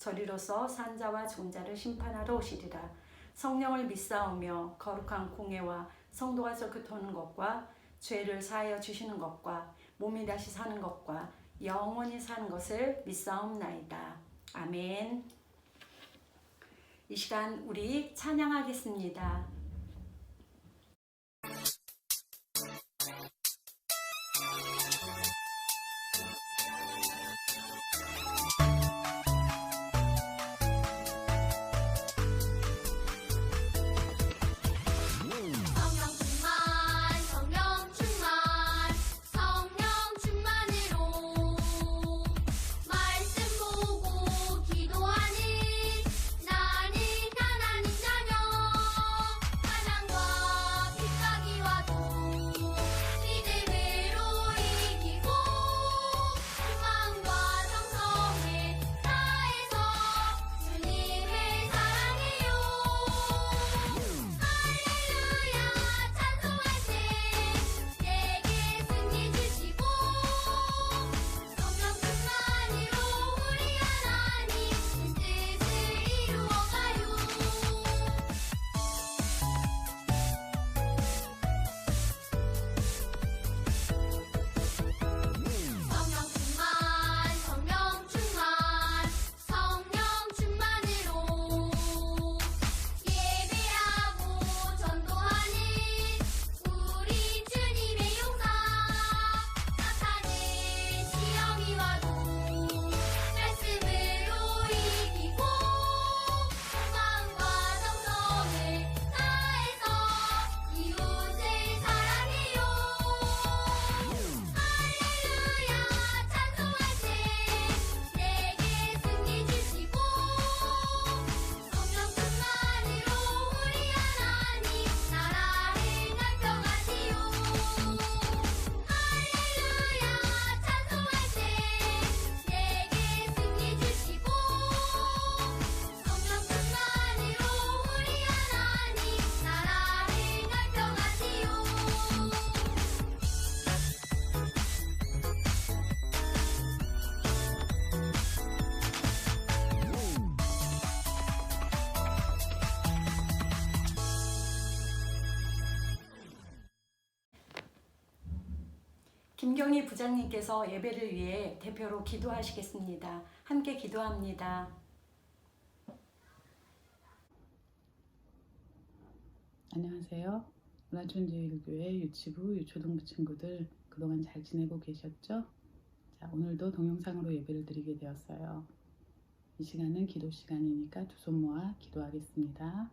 저리로서 산자와 죽은 자를 심판하러 오시리라 성령을 믿사오며 거룩한 공예와 성도가 섞어토는 것과 죄를 사하여 주시는 것과 몸이 다시 사는 것과 영원히 사는 것을 믿사옵나이다. 아멘. 이 시간 우리 찬양하겠습니다. 김경희 부장님께서 예배를 위해 대표로 기도하시겠습니다. 함께 기도합니다. 안녕하세요. 문화촌제일교회 유치부, 유초등부 친구들 그동안 잘 지내고 계셨죠? 자, 오늘도 동영상으로 예배를 드리게 되었어요. 이 시간은 기도 시간이니까 두 손 모아 기도하겠습니다.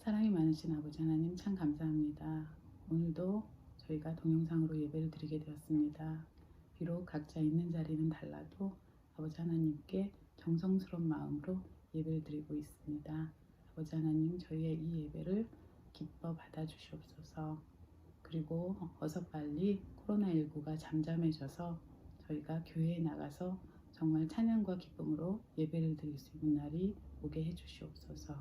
사랑이 많으신 아버지 하나님 참 감사합니다. 오늘도 저희가 동영상으로 예배를 드리게 되었습니다. 비록 각자 있는 자리는 달라도 아버지 하나님께 정성스러운 마음으로 예배를 드리고 있습니다. 아버지 하나님 저희의 이 예배를 기뻐 받아주시옵소서. 그리고 어서 빨리 코로나19가 잠잠해져서 저희가 교회에 나가서 정말 찬양과 기쁨으로 예배를 드릴 수 있는 날이 오게 해주시옵소서.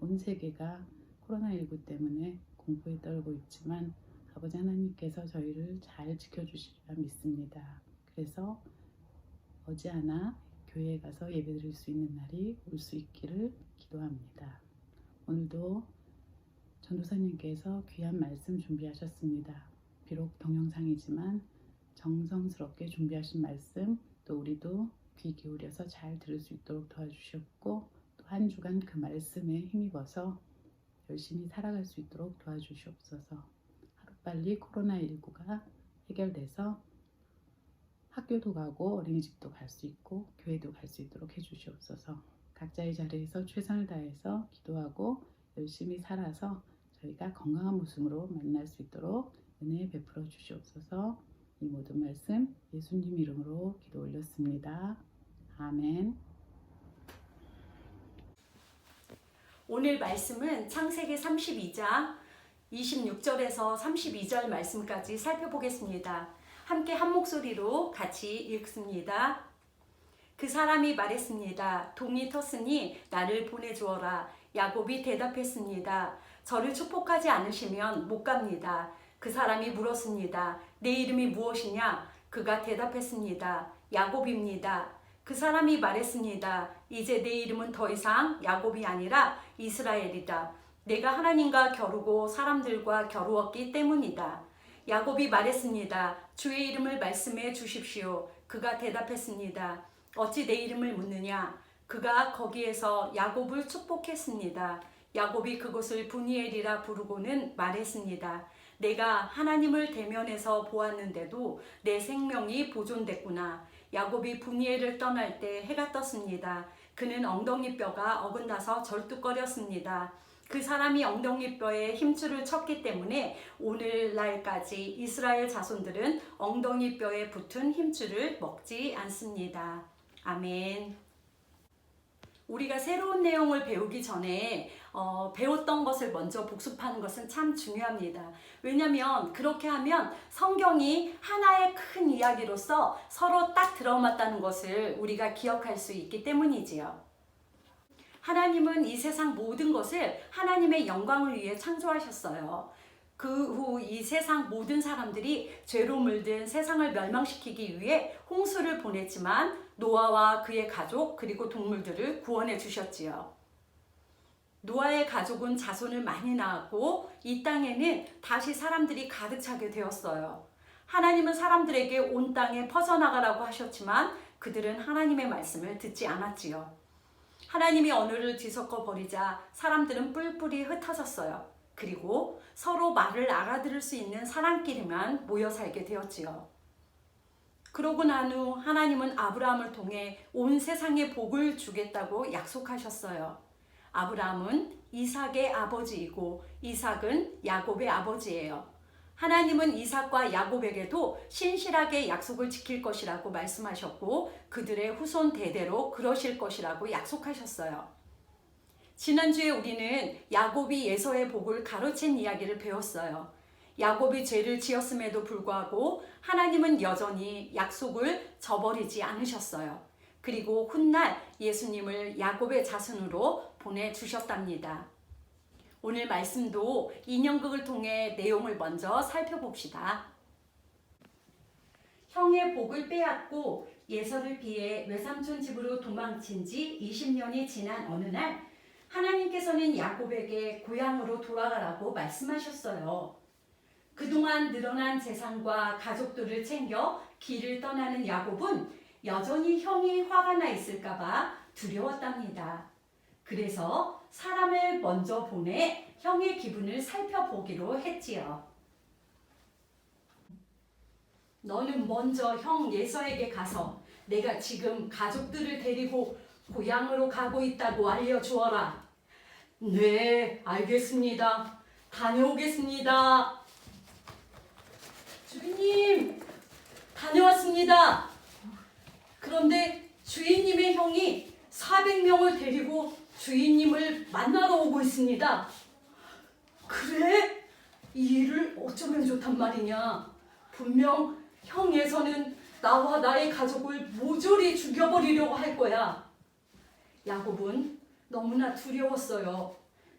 온 세계가 코로나19 때문에 공포에 떨고 있지만 아버지 하나님께서 저희를 잘 지켜주시리라 믿습니다. 그래서 어지않아 교회에 가서 예배 드릴 수 있는 날이 올 수 있기를 기도합니다. 오늘도 전도사님께서 귀한 말씀 준비하셨습니다. 비록 동영상이지만 정성스럽게 준비하신 말씀 또 우리도 귀 기울여서 잘 들을 수 있도록 도와주셨고 또 한 주간 그 말씀에 힘입어서 열심히 살아갈 수 있도록 도와주시옵소서. 하루빨리 코로나19가 해결돼서 학교도 가고 어린이집도 갈 수 있고 교회도 갈 수 있도록 해주시옵소서. 각자의 자리에서 최선을 다해서 기도하고 열심히 살아서 저희가 건강한 모습으로 만날 수 있도록 은혜 베풀어 주시옵소서. 이 모든 말씀 예수님 이름으로 기도 올렸습니다. 아멘. 오늘 말씀은 창세기 32장 26절에서 32절 말씀까지 살펴보겠습니다. 함께 한 목소리로 같이 읽습니다. 그 사람이 말했습니다. 동이 텄으니 나를 보내주어라. 야곱이 대답했습니다. 저를 축복하지 않으시면 못 갑니다. 그 사람이 물었습니다. 내 이름이 무엇이냐? 그가 대답했습니다. 야곱입니다. 그 사람이 말했습니다. 이제 내 이름은 더 이상 야곱이 아니라 이스라엘이다. 내가 하나님과 겨루고 사람들과 겨루었기 때문이다. 야곱이 말했습니다. 주의 이름을 말씀해 주십시오. 그가 대답했습니다. 어찌 내 이름을 묻느냐? 그가 거기에서 야곱을 축복했습니다. 야곱이 그곳을 분이엘이라 부르고는 말했습니다. 내가 하나님을 대면해서 보았는데도 내 생명이 보존됐구나. 야곱이 분이엘을 떠날 때 해가 떴습니다. 그는 엉덩이 뼈가 어긋나서 절뚝거렸습니다. 그 사람이 엉덩이 뼈에 힘줄을 쳤기 때문에 오늘날까지 이스라엘 자손들은 엉덩이 뼈에 붙은 힘줄을 먹지 않습니다. 아멘. 우리가 새로운 내용을 배우기 전에 어, 배웠던 것을 먼저 복습하는 것은 참 중요합니다. 왜냐하면 그렇게 하면 성경이 하나의 큰 이야기로서 서로 딱 들어맞다는 것을 우리가 기억할 수 있기 때문이지요. 하나님은 이 세상 모든 것을 하나님의 영광을 위해 창조하셨어요. 그 후 이 세상 모든 사람들이 죄로 물든 세상을 멸망시키기 위해 홍수를 보냈지만 노아와 그의 가족 그리고 동물들을 구원해 주셨지요. 노아의 가족은 자손을 많이 낳았고 이 땅에는 다시 사람들이 가득 차게 되었어요. 하나님은 사람들에게 온 땅에 퍼져나가라고 하셨지만 그들은 하나님의 말씀을 듣지 않았지요. 하나님이 언어를 뒤섞어 버리자 사람들은 뿔뿔이 흩어졌어요. 그리고 서로 말을 알아들을 수 있는 사람끼리만 모여 살게 되었지요. 그러고 난 후 하나님은 아브라함을 통해 온 세상에 복을 주겠다고 약속하셨어요. 아브라함은 이삭의 아버지이고 이삭은 야곱의 아버지예요. 하나님은 이삭과 야곱에게도 신실하게 약속을 지킬 것이라고 말씀하셨고 그들의 후손 대대로 그러실 것이라고 약속하셨어요. 지난주에 우리는 야곱이 예서의 복을 가로챈 이야기를 배웠어요. 야곱이 죄를 지었음에도 불구하고 하나님은 여전히 약속을 저버리지 않으셨어요. 그리고 훗날 예수님을 야곱의 자손으로 보내주셨답니다. 오늘 말씀도 인형극을 통해 내용을 먼저 살펴봅시다. 형의 복을 빼앗고 예서를 피해 외삼촌 집으로 도망친 지 20년이 지난 어느 날 하나님께서는 야곱에게 고향으로 돌아가라고 말씀하셨어요. 그동안 늘어난 재산과 가족들을 챙겨 길을 떠나는 야곱은 여전히 형이 화가 나 있을까봐 두려웠답니다. 그래서 사람을 먼저 보내 형의 기분을 살펴보기로 했지요. 너는 먼저 형 예서에게 가서 내가 지금 가족들을 데리고 고향으로 가고 있다고 알려주어라. 네, 알겠습니다. 다녀오겠습니다. 주인님, 다녀왔습니다. 그런데 주인님의 형이 400명을 데리고 주인님을 만나러 오고 있습니다. 그래? 이 일을 어쩌면 좋단 말이냐? 분명 형에서는 나와 나의 가족을 모조리 죽여버리려고 할 거야. 야곱은 너무나 두려웠어요.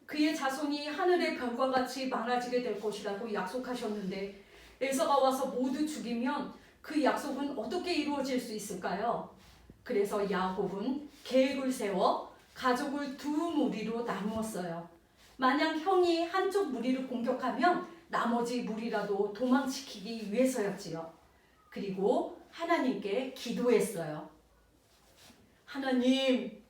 그의 자손이 하늘의 별과 같이 많아지게 될 것이라고 약속하셨는데 에서가 와서 모두 죽이면 그 약속은 어떻게 이루어질 수 있을까요? 그래서 야곱은 계획을 세워 가족을 두 무리로 나누었어요. 만약 형이 한쪽 무리를 공격하면 나머지 무리라도 도망치키기 위해서였지요. 그리고 하나님께 기도했어요. 하나님,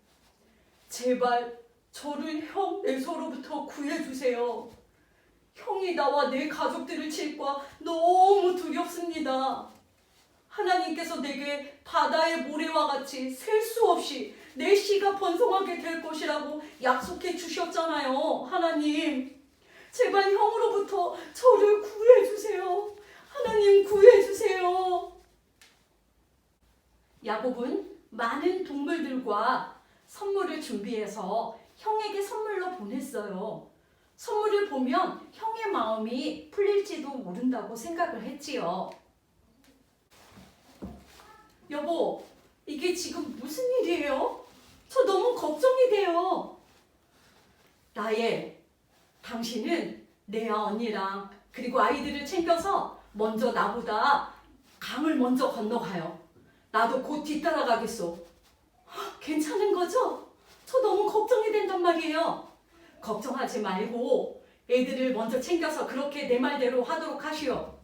제발 저를 형 에서로부터 구해주세요. 형이 나와 내 가족들을 칠까 너무 두렵습니다. 하나님께서 내게 바다의 모래와 같이 셀 수 없이 내 씨가 번성하게 될 것이라고 약속해 주셨잖아요. 하나님, 제발 형으로부터 저를 구해주세요. 하나님 구해주세요. 야곱은 많은 동물들과 선물을 준비해서 형에게 선물로 보냈어요. 선물을 보면 형의 마음이 풀릴지도 모른다고 생각을 했지요. 여보, 이게 지금 무슨 일이에요? 저 너무 걱정이 돼요. 나의 당신은 내야 언니랑 그리고 아이들을 챙겨서 먼저 나보다 강을 먼저 건너가요. 나도 곧 뒤따라가겠소. 헉, 괜찮은 거죠? 저 너무 걱정이 된단 말이에요. 걱정하지 말고 애들을 먼저 챙겨서 그렇게 내 말대로 하도록 하시오.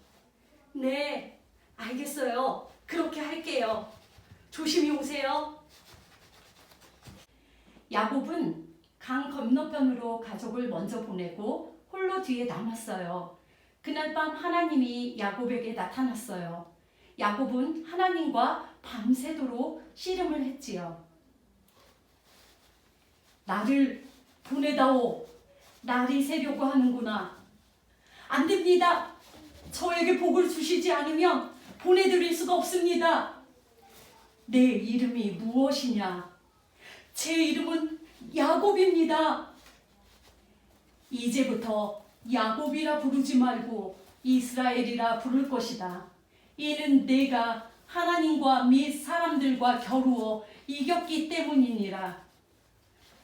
네, 알겠어요. 그렇게 할게요. 조심히 오세요. 야곱은 강 건너편으로 가족을 먼저 보내고 홀로 뒤에 남았어요. 그날 밤 하나님이 야곱에게 나타났어요. 야곱은 하나님과 밤새도록 씨름을 했지요. 나를 보내다오. 날이 새려고 하는구나. 안 됩니다. 저에게 복을 주시지 않으면 보내드릴 수가 없습니다. 내 이름이 무엇이냐? 제 이름은 야곱입니다. 이제부터 야곱이라 부르지 말고 이스라엘이라 부를 것이다. 이는 내가 하나님과 및 사람들과 겨루어 이겼기 때문이니라.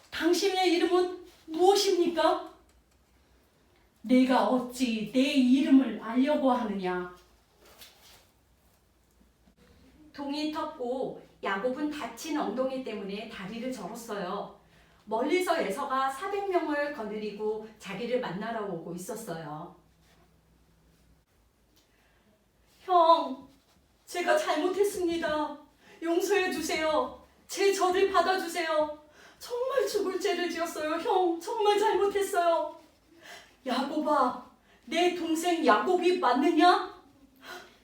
당신의 이름은 무엇입니까? 내가 어찌 내 이름을 알려고 하느냐? 동이 텄고 야곱은 다친 엉덩이 때문에 다리를 절었어요. 멀리서 에서가 400명을 거느리고 자기를 만나러 오고 있었어요. 형, 제가 잘못했습니다. 용서해 주세요. 제 저를 받아주세요. 정말 죽을 죄를 지었어요. 형, 정말 잘못했어요. 야곱아, 내 동생 야곱이 맞느냐?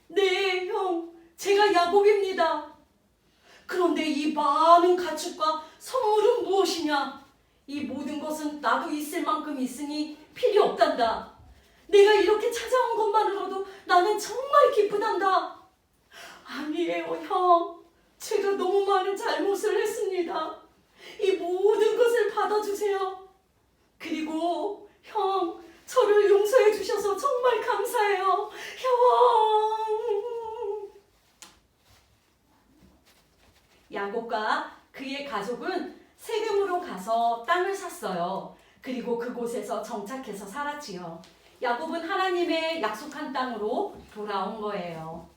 네, 형. 제가 야곱입니다. 그런데 이 많은 가축과 선물은 무엇이냐? 이 모든 것은 나도 있을 만큼 있으니 필요 없단다. 내가 이렇게 찾아온 것만으로도 나는 정말 기쁘단다. 아니에요, 형. 제가 너무 많은 잘못을 했습니다. 이 모든 것을 받아주세요. 그리고 형, 저를 용서해 주셔서 정말 감사해요. 형. 야곱과 그의 가족은 세금으로 가서 땅을 샀어요. 그리고 그곳에서 정착해서 살았지요. 야곱은 하나님의 약속한 땅으로 돌아온 거예요.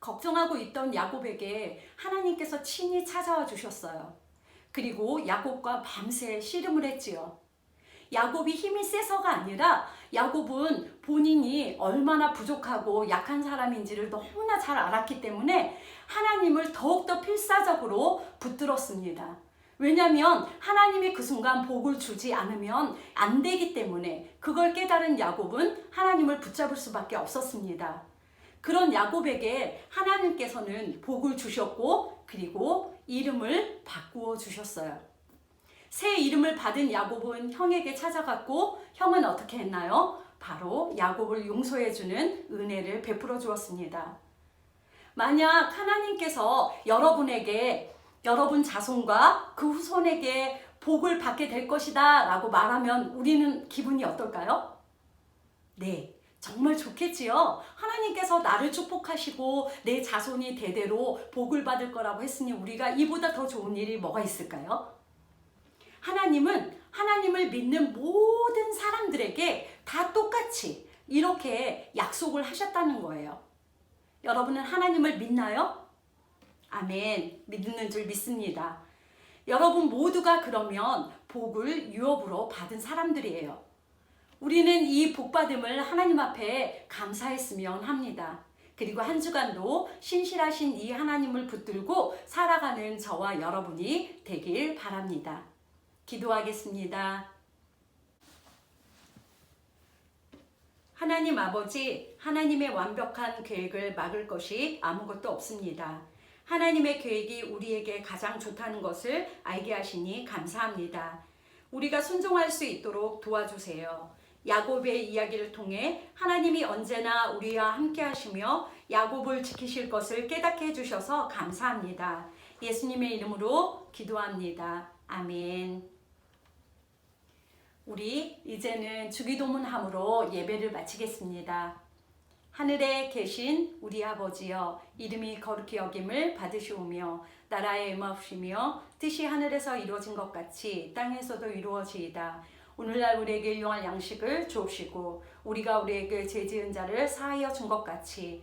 걱정하고 있던 야곱에게 하나님께서 친히 찾아와 주셨어요. 그리고 야곱과 밤새 씨름을 했지요. 야곱이 힘이 세서가 아니라 야곱은 본인이 얼마나 부족하고 약한 사람인지를 너무나 잘 알았기 때문에 하나님을 더욱더 필사적으로 붙들었습니다. 왜냐하면 하나님이 그 순간 복을 주지 않으면 안 되기 때문에 그걸 깨달은 야곱은 하나님을 붙잡을 수밖에 없었습니다. 그런 야곱에게 하나님께서는 복을 주셨고 그리고 이름을 바꾸어 주셨어요. 새 이름을 받은 야곱은 형에게 찾아갔고 형은 어떻게 했나요? 바로 야곱을 용서해 주는 은혜를 베풀어 주었습니다. 만약 하나님께서 여러분에게 여러분 자손과 그 후손에게 복을 받게 될 것이다 라고 말하면 우리는 기분이 어떨까요? 네, 정말 좋겠지요. 하나님께서 나를 축복하시고 내 자손이 대대로 복을 받을 거라고 했으니 우리가 이보다 더 좋은 일이 뭐가 있을까요? 하나님은 하나님을 믿는 모든 사람들에게 다 똑같이 이렇게 약속을 하셨다는 거예요. 여러분은 하나님을 믿나요? 아멘. 믿는 줄 믿습니다. 여러분 모두가 그러면 복을 유업으로 받은 사람들이에요. 우리는 이 복받음을 하나님 앞에 감사했으면 합니다. 그리고 한 주간도 신실하신 이 하나님을 붙들고 살아가는 저와 여러분이 되길 바랍니다. 기도하겠습니다. 하나님 아버지, 하나님의 완벽한 계획을 막을 것이 아무것도 없습니다. 하나님의 계획이 우리에게 가장 좋다는 것을 알게 하시니 감사합니다. 우리가 순종할 수 있도록 도와주세요. 야곱의 이야기를 통해 하나님이 언제나 우리와 함께 하시며 야곱을 지키실 것을 깨닫게 해주셔서 감사합니다. 예수님의 이름으로 기도합니다. 아멘. 우리 이제는 주기도문함으로 예배를 마치겠습니다. 하늘에 계신 우리 아버지여 이름이 거룩히 여김을 받으시오며 나라의 임하옵시며 뜻이 하늘에서 이루어진 것 같이 땅에서도 이루어지이다. 오늘날 우리에게 유용할 양식을 주옵시고 우리가 우리에게 죄 지은 자를 사하여 준 것 같이